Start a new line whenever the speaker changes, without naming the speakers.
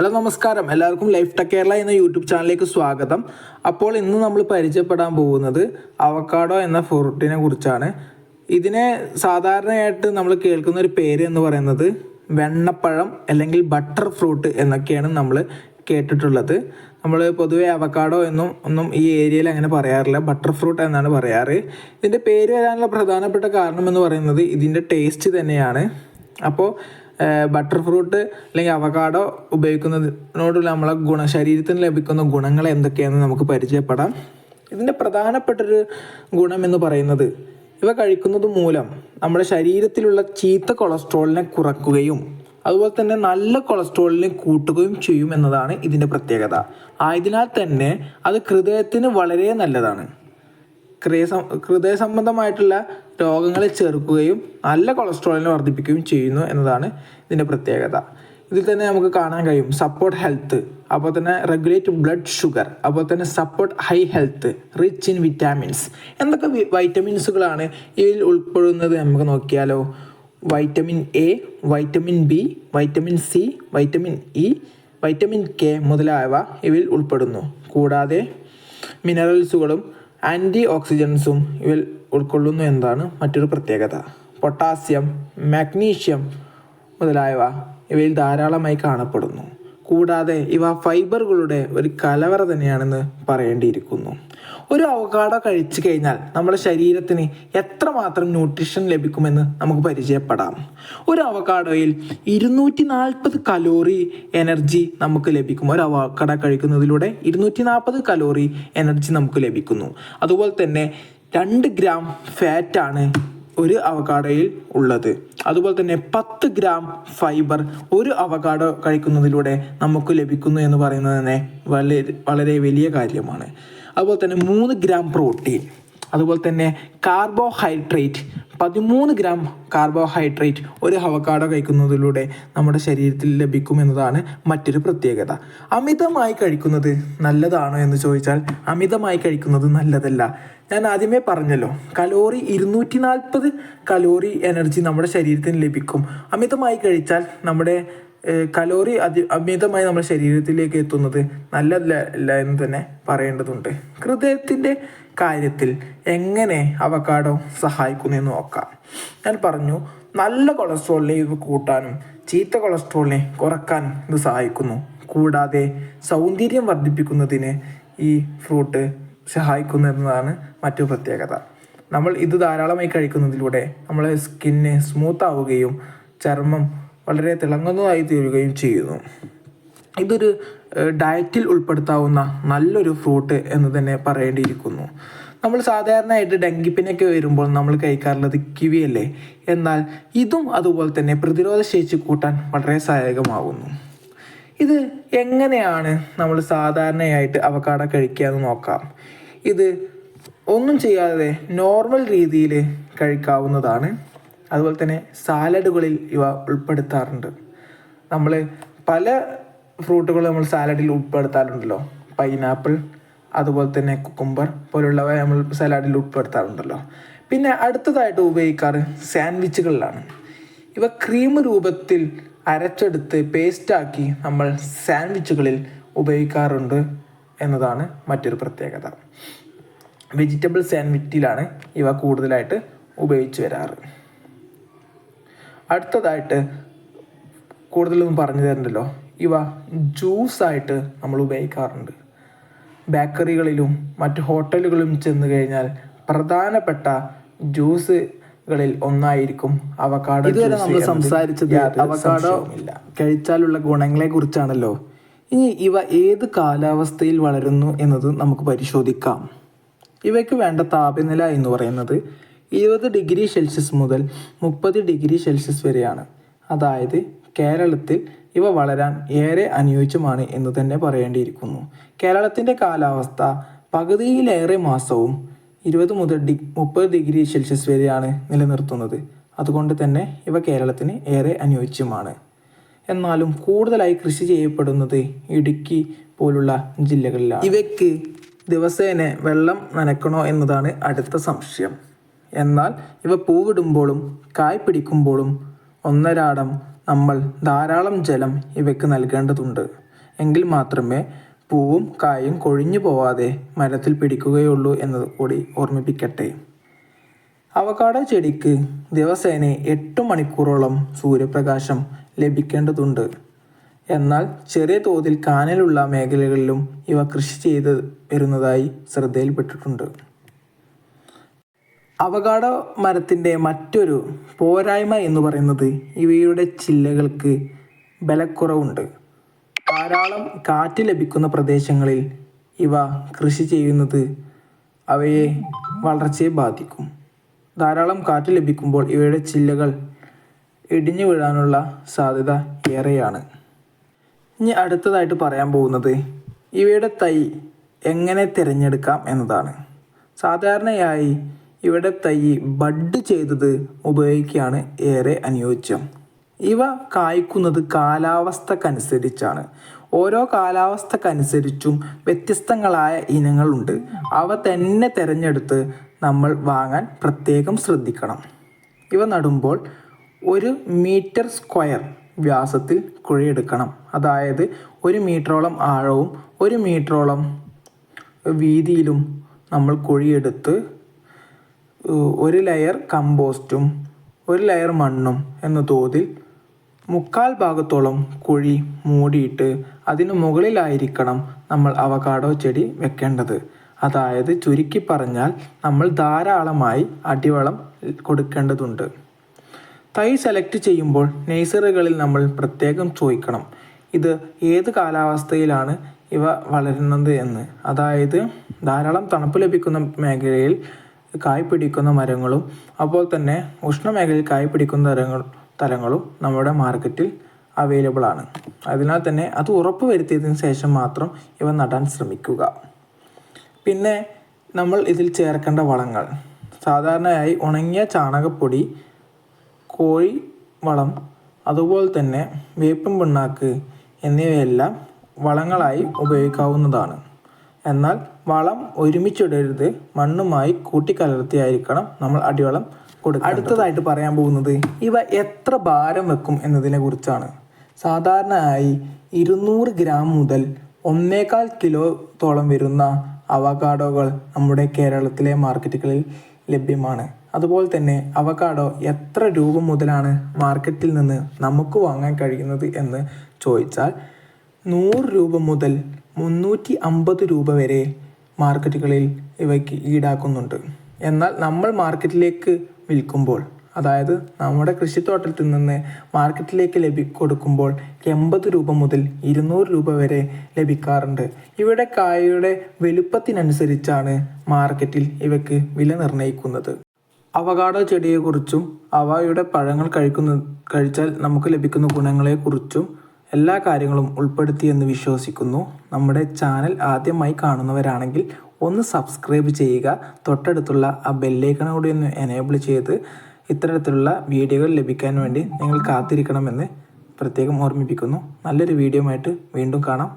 Hello നമസ്കാരം. എല്ലാവർക്കും life tech Kerala എന്ന യൂട്യൂബ് ചാനലിലേക്ക് സ്വാഗതം. അപ്പോൾ ഇന്ന് നമ്മൾ പരിചയപ്പെടാൻ പോകുന്നത് അവക്കാഡോ എന്ന ഫ്രൂട്ടിനെ കുറിച്ചാണ്. ഇതിനെ സാധാരണയായിട്ട് നമ്മൾ കേൾക്കുന്ന ഒരു പേര് എന്ന് പറയുന്നത് വെണ്ണപ്പഴം അല്ലെങ്കിൽ ബട്ടർ ഫ്രൂട്ട് എന്നൊക്കെയാണ് നമ്മൾ കേട്ടിട്ടുള്ളത്. നമ്മൾ പൊതുവെ അവക്കാഡോ എന്നും ഒന്നും ഈ ഏരിയയിൽ അങ്ങനെ പറയാറില്ല. ബട്ടർ ഫ്രൂട്ട് എന്നാണ് പറയാറ്. ഇതിന്റെ പേര് വരാനുള്ള പ്രധാനപ്പെട്ട കാരണം എന്ന് പറയുന്നത് ഇതിന്റെ ടേസ്റ്റ് തന്നെയാണ്. അപ്പോൾ ബട്ടർ ഫ്രൂട്ട് അല്ലെങ്കിൽ അവകാഡോ ഉപയോഗിക്കുന്നതിനോടുള്ള നമ്മളെ ഗുണ ശരീരത്തിന് ലഭിക്കുന്ന ഗുണങ്ങൾ എന്തൊക്കെയാണെന്ന് നമുക്ക് പരിചയപ്പെടാം. ഇതിന്റെ പ്രധാനപ്പെട്ടൊരു ഗുണം എന്ന് പറയുന്നത് ഇവ കഴിക്കുന്നത് മൂലം നമ്മുടെ ശരീരത്തിലുള്ള ചീത്ത കൊളസ്ട്രോളിനെ കുറക്കുകയും അതുപോലെ തന്നെ നല്ല കൊളസ്ട്രോളിനെ കൂട്ടുകയും ചെയ്യും എന്നതാണ് ഇതിന്റെ പ്രത്യേകത. ആയതിനാൽ തന്നെ അത് ഹൃദയത്തിന് വളരെ നല്ലതാണ്. ഹൃദയ ഹൃദയ സംബന്ധമായിട്ടുള്ള രോഗങ്ങളെ ചെറുക്കുകയും നല്ല കൊളസ്ട്രോളിനെ വർദ്ധിപ്പിക്കുകയും ചെയ്യുന്നു എന്നതാണ് ഇതിന്റെ പ്രത്യേകത. ഇതിൽ തന്നെ നമുക്ക് കാണാൻ കഴിയും സപ്പോർട്ട് ഹെൽത്ത് അപ്പോൾ തന്നെ റെഗുലേറ്റ് ബ്ലഡ് ഷുഗർ അപ്പോൾ തന്നെ support high health rich in vitamins എന്തൊക്കെ വൈറ്റമിൻസുകളാണ് ഇതിൽ ഉൾപ്പെടുന്നത് നമുക്ക് നോക്കിയാലോ. Vitamin A vitamin B vitamin C vitamin E vitamin K മുതലായവ ഇവയിൽ ഉൾപ്പെടുന്നു. കൂടാതെ മിനറൽസുകളും ആന്റി ഓക്സിജൻസും ഇവയിൽ ഉൾക്കൊള്ളുന്നു എന്നതാണ് മറ്റൊരു പ്രത്യേകത. പൊട്ടാസ്യം മാഗ്നീഷ്യം മുതലായവ ഇവയിൽ ധാരാളമായി കാണപ്പെടുന്നു. കൂടാതെ ഇവ ഫൈബറുകളുടെ ഒരു കലവറ തന്നെയാണെന്ന് പറയേണ്ടിയിരിക്കുന്നു. ഒരു അവകാടോ കഴിച്ചു കഴിഞ്ഞാൽ നമ്മുടെ ശരീരത്തിന് എത്രമാത്രം ന്യൂട്രീഷൻ ലഭിക്കുമെന്ന് നമുക്ക് പരിചയപ്പെടാം. ഒരു അവകാഡോയിൽ ഇരുന്നൂറ്റി നാൽപ്പത് കലോറി എനർജി നമുക്ക് ലഭിക്കും. ഒരു അവക്കാഡോ കഴിക്കുന്നതിലൂടെ ഇരുന്നൂറ്റി നാൽപ്പത് കലോറി എനർജി നമുക്ക് ലഭിക്കുന്നു. അതുപോലെ തന്നെ രണ്ട് ഗ്രാം ഫാറ്റാണ് ഒരു അവകാഡോയിൽ ഉള്ളത്. അതുപോലെ തന്നെ പത്ത് ഗ്രാം ഫൈബർ ഒരു അവകാഡോ കഴിക്കുന്നതിലൂടെ നമുക്ക് ലഭിക്കുന്നു എന്ന് പറയുന്നത് തന്നെ വളരെ വളരെ വലിയ കാര്യമാണ്. അതുപോലെ തന്നെ മൂന്ന് ഗ്രാം പ്രോട്ടീൻ അതുപോലെ തന്നെ കാർബോഹൈഡ്രേറ്റ് പതിമൂന്ന് ഗ്രാം കാർബോഹൈഡ്രേറ്റ് ഒരു അവക്കാഡോ കഴിക്കുന്നതിലൂടെ നമ്മുടെ ശരീരത്തിൽ ലഭിക്കുമെന്നതാണ് മറ്റൊരു പ്രത്യേകത. അമിതമായി കഴിക്കുന്നത് നല്ലതാണോ എന്ന് ചോദിച്ചാൽ അമിതമായി കഴിക്കുന്നത് നല്ലതല്ല. ഞാൻ ആദ്യമേ പറഞ്ഞല്ലോ കലോറി ഇരുന്നൂറ്റി നാൽപ്പത് കലോറി എനർജി നമ്മുടെ ശരീരത്തിന് ലഭിക്കും. അമിതമായി കഴിച്ചാൽ നമ്മുടെ കലോറി അതി അമിതമായി നമ്മുടെ ശരീരത്തിലേക്ക് എത്തുന്നത് നല്ലതല്ല അല്ല എന്ന് തന്നെ പറയേണ്ടതുണ്ട്. ഹൃദയത്തിന്റെ കാര്യത്തിൽ എങ്ങനെ അവക്കാഡോ സഹായിക്കുന്നു എന്ന് നോക്കാം. ഞാൻ പറഞ്ഞു നല്ല കൊളസ്ട്രോളിനെ ഇത് കൂട്ടാനും ചീത്ത കൊളസ്ട്രോളിനെ കുറക്കാനും ഇത് സഹായിക്കുന്നു. കൂടാതെ സൗന്ദര്യം വർദ്ധിപ്പിക്കുന്നതിന് ഈ ഫ്രൂട്ട് സഹായിക്കുന്നു എന്നതാണ് മറ്റു പ്രത്യേകത. നമ്മൾ ഇത് ധാരാളമായി കഴിക്കുന്നതിലൂടെ നമ്മളെ സ്കിന്ന് സ്മൂത്ത് ആവുകയും ചർമ്മം വളരെ തിളങ്ങുന്നതായി തീരുകയും ചെയ്യുന്നു. ഇതൊരു ഡയറ്റിൽ ഉൾപ്പെടുത്താവുന്ന നല്ലൊരു ഫ്രൂട്ട് എന്ന് തന്നെ പറയേണ്ടിയിരിക്കുന്നു. നമ്മൾ സാധാരണയായിട്ട് ഡെങ്കിപ്പിനൊക്കെ വരുമ്പോൾ നമ്മൾ കഴിക്കാറുള്ളത് കിവിയല്ലേ? എന്നാൽ ഇതും അതുപോലെ തന്നെ പ്രതിരോധ ശേഷി കൂട്ടാൻ വളരെ സഹായകമാകുന്നു ഇത് എങ്ങനെയാണ് നമ്മൾ സാധാരണയായിട്ട് അവക്കാട കഴിക്കുക എന്ന് നോക്കാം. ഇത് ഒന്നും ചെയ്യാതെ നോർമൽ രീതിയിൽ കഴിക്കാവുന്നതാണ്. അതുപോലെ തന്നെ സാലഡുകളിൽ ഇവ ഉൾപ്പെടുത്താറുണ്ട്. നമ്മൾ പല ഫ്രൂട്ടുകൾ നമ്മൾ സാലഡിൽ ഉൾപ്പെടുത്താറുണ്ടല്ലോ. പൈനാപ്പിൾ അതുപോലെ തന്നെ കുക്കുംബർ പോലുള്ളവ നമ്മൾ സലാഡിൽ ഉൾപ്പെടുത്താറുണ്ടല്ലോ. പിന്നെ അടുത്തതായിട്ട് ഉപയോഗിക്കാറ് സാൻഡ്വിച്ചുകളിലാണ് ഇവ ക്രീം രൂപത്തിൽ അരച്ചെടുത്ത് പേസ്റ്റാക്കി നമ്മൾ സാൻഡ്വിച്ചുകളിൽ ഉപയോഗിക്കാറുണ്ട്. എന്നതാണ് മറ്റൊരു പ്രത്യേകത. വെജിറ്റബിൾ സാൻഡ്വിറ്റിലാണ് ഇവ കൂടുതലായിട്ട് ഉപയോഗിച്ചു വരാറ്. അടുത്തതായിട്ട് കൂടുതലൊന്നും പറഞ്ഞു തരണ്ടല്ലോ. ഇവ ജ്യൂസായിട്ട് നമ്മൾ ഉപയോഗിക്കാറുണ്ട്. ബേക്കറികളിലും മറ്റ് ഹോട്ടലുകളിലും ചെന്ന് കഴിഞ്ഞാൽ പ്രധാനപ്പെട്ട ജ്യൂസുകളിൽ ഒന്നായിരിക്കും അവക്കാഡോ
ഇതുവരെ നമ്മൾ സംസാരിച്ചത്
അവക്കാടോ
കഴിച്ചാലുള്ള ഗുണങ്ങളെ കുറിച്ചാണല്ലോ. ഇനി ഇവ ഏത് കാലാവസ്ഥയിൽ വളരുന്നു എന്നത് നമുക്ക് പരിശോധിക്കാം. ഇവയ്ക്ക് വേണ്ട താപനില എന്ന് പറയുന്നത് ഇരുപത് ഡിഗ്രി സെൽഷ്യസ് മുതൽ മുപ്പത് ഡിഗ്രി സെൽഷ്യസ് വരെയാണ്. അതായത് കേരളത്തിൽ ഇവ വളരാൻ ഏറെ അനുയോജ്യമാണ് എന്ന് തന്നെ പറയേണ്ടിയിരിക്കുന്നു. കേരളത്തിന്റെ കാലാവസ്ഥ പകുതിയിലേറെ മാസവും ഇരുപത് മുതൽ ഡി മുപ്പത് ഡിഗ്രി സെൽഷ്യസ് വരെയാണ് നിലനിർത്തുന്നത്. അതുകൊണ്ട് തന്നെ ഇവ കേരളത്തിന് ഏറെ അനുയോജ്യമാണ്. എന്നാലും കൂടുതലായി കൃഷി ചെയ്യപ്പെടുന്നത് ഇടുക്കി പോലുള്ള ജില്ലകളിലാണ്. ഇവയ്ക്ക് ദിവസേന വെള്ളം നനക്കണോ എന്നതാണ് അടുത്ത സംശയം. എന്നാൽ ഇവ പൂവിടുമ്പോഴും കായ് പിടിക്കുമ്പോഴും ഒന്നരാടം നമ്മൾ ധാരാളം ജലം ഇവയ്ക്ക് നൽകേണ്ടതുണ്ട്.
എങ്കിൽ മാത്രമേ പൂവും കായും കൊഴിഞ്ഞു പോവാതെ മരത്തിൽ പിടിക്കുകയുള്ളൂ എന്നത് കൂടി ഓർമ്മിപ്പിക്കട്ടെ. അവക്കാട ചെടിക്ക് ദിവസേന എട്ട് മണിക്കൂറോളം സൂര്യപ്രകാശം ലഭിക്കേണ്ടതുണ്ട്. എന്നാൽ ചെറിയ തോതിൽ കാനലുള്ള മേഖലകളിലും ഇവ കൃഷി ചെയ്ത് വരുന്നതായി ശ്രദ്ധയിൽപ്പെട്ടിട്ടുണ്ട്. അവഗാഡോ മരത്തിന്റെ മറ്റൊരു പോരായ്മ എന്ന് പറയുന്നത് ഇവയുടെ ചില്ലകൾക്ക് ബലക്കുറവുണ്ട്. ധാരാളം കാറ്റ് ലഭിക്കുന്ന പ്രദേശങ്ങളിൽ ഇവ കൃഷി ചെയ്യുന്നത് അവയെ വളർച്ചയെ ബാധിക്കും. ധാരാളം കാറ്റ് ലഭിക്കുമ്പോൾ ഇവയുടെ ചില്ലകൾ ഇടിഞ്ഞു വീഴാനുള്ള സാധ്യത ഏറെയാണ്. ഇനി അടുത്തതായിട്ട് പറയാൻ പോകുന്നത് ഇവയുടെ തൈ എങ്ങനെ തിരഞ്ഞെടുക്കാം എന്നതാണ്. സാധാരണയായി ഇവയുടെ തൈ ബഡ് ചെയ്തത് ഉപയോഗിക്കുകയാണ് ഏറെ അനുയോജ്യം. ഇവ കായ്ക്കുന്നത് കാലാവസ്ഥക്കനുസരിച്ചാണ്. ഓരോ കാലാവസ്ഥക്കനുസരിച്ചും വ്യത്യസ്തങ്ങളായ ഇനങ്ങളുണ്ട്. അവ തന്നെ തിരഞ്ഞെടുത്ത് നമ്മൾ വാങ്ങാൻ പ്രത്യേകം ശ്രദ്ധിക്കണം. ഇവ നടുമ്പോൾ ഒരു മീറ്റർ സ്ക്വയർ വ്യാസത്തിൽ കുഴിയെടുക്കണം. അതായത് ഒരു മീറ്ററോളം ആഴവും ഒരു മീറ്ററോളം വീതിയിലും നമ്മൾ കുഴിയെടുത്ത് ഒരു ലെയർ കമ്പോസ്റ്റും ഒരു ലെയർ മണ്ണും എന്ന തോതിൽ മുക്കാൽ ഭാഗത്തോളം കുഴി മൂടിയിട്ട് അതിനു മുകളിലായിരിക്കണം നമ്മൾ അവകാഡോ ചെടി വെക്കേണ്ടത്. അതായത് ചുരുക്കി പറഞ്ഞാൽ നമ്മൾ ധാരാളമായി അടിവളം കൊടുക്കേണ്ടതുണ്ട്. തൈ സെലക്ട് ചെയ്യുമ്പോൾ നേഴ്സറികളിൽ നമ്മൾ പ്രത്യേകം ചോദിക്കണം ഇത് ഏത് കാലാവസ്ഥയിലാണ് ഇവ വളരുന്നത് എന്ന്. അതായത് ധാരാളം തണുപ്പ് ലഭിക്കുന്ന മേഖലയിൽ കായ് പിടിക്കുന്ന മരങ്ങളും അപ്പോൾ തന്നെ ഉഷ്ണമേഖലയിൽ കായ് പിടിക്കുന്ന തരങ്ങൾ തരങ്ങളും നമ്മുടെ മാർക്കറ്റിൽ അവൈലബിൾ ആണ്. അതിനാൽ തന്നെ അത് ഉറപ്പ് വരുത്തിയതിന് ശേഷം മാത്രം ഇവ നടാൻ ശ്രമിക്കുക. പിന്നെ നമ്മൾ ഇതിൽ ചേർക്കേണ്ട വളങ്ങൾ. സാധാരണയായി ഉണങ്ങിയ ചാണകപ്പൊടി കോഴി വളം അതുപോലെ തന്നെ വേപ്പും പിണ്ണാക്ക് എന്നിവയെല്ലാം വളങ്ങളായി ഉപയോഗിക്കാവുന്നതാണ്. എന്നാൽ വളം ഒരുമിച്ചിടരുത് മണ്ണുമായി കൂട്ടിക്കലർത്തിയായിരിക്കണം നമ്മൾ അടിവളം കൊടുക്കുക അടുത്തതായിട്ട് പറയാൻ പോകുന്നത് ഇവ എത്ര ഭാരം വെക്കും എന്നതിനെ കുറിച്ചാണ്. സാധാരണയായി ഇരുന്നൂറ് ഗ്രാം മുതൽ ഒന്നേകാൽ കിലോത്തോളം വരുന്ന അവകാഡോകൾ നമ്മുടെ കേരളത്തിലെ മാർക്കറ്റുകളിൽ ലഭ്യമാണ്. അതുപോലെ തന്നെ അവക്കാഡോ എത്ര രൂപ മുതലാണ് മാർക്കറ്റിൽ നിന്ന് നമുക്ക് വാങ്ങാൻ കഴിയുന്നത് എന്ന് ചോദിച്ചാൽ നൂറ് രൂപ മുതൽ മുന്നൂറ്റി അമ്പത് രൂപ വരെ മാർക്കറ്റുകളിൽ ഇവയ്ക്ക് ഈടാക്കുന്നുണ്ട്. എന്നാൽ നമ്മൾ മാർക്കറ്റിലേക്ക് വിൽക്കുമ്പോൾ അതായത് നമ്മുടെ കൃഷിത്തോട്ടത്തിൽ നിന്ന് മാർക്കറ്റിലേക്ക് ലഭി കൊടുക്കുമ്പോൾ എൺപത് രൂപ മുതൽ ഇരുന്നൂറ് രൂപ വരെ ലഭിക്കാറുണ്ട്. ഇവിടെ കായയുടെ വലുപ്പത്തിനനുസരിച്ചാണ് മാർക്കറ്റിൽ ഇവയ്ക്ക് വില നിർണയിക്കുന്നത്. അവകാഡോ ചെടിയെക്കുറിച്ചും അവയുടെ പഴങ്ങൾ കഴിക്കുന്ന കഴിച്ചാൽ നമുക്ക് ലഭിക്കുന്ന ഗുണങ്ങളെക്കുറിച്ചും എല്ലാ കാര്യങ്ങളും ഉൾപ്പെടുത്തിയെന്ന് വിശ്വസിക്കുന്നു. നമ്മുടെ ചാനൽ ആദ്യമായി കാണുന്നവരാണെങ്കിൽ ഒന്ന് സബ്സ്ക്രൈബ് ചെയ്യുക തൊട്ടടുത്തുള്ള ആ ബെല്ലേക്കണോടെ ഒന്ന് എനേബിൾ ചെയ്ത് ഇത്തരത്തിലുള്ള വീഡിയോകൾ ലഭിക്കാൻ വേണ്ടി നിങ്ങൾ കാത്തിരിക്കണമെന്ന് പ്രത്യേകം ഓർമ്മിപ്പിക്കുന്നു. നല്ലൊരു വീഡിയോ ആയിട്ട് വീണ്ടും കാണാം.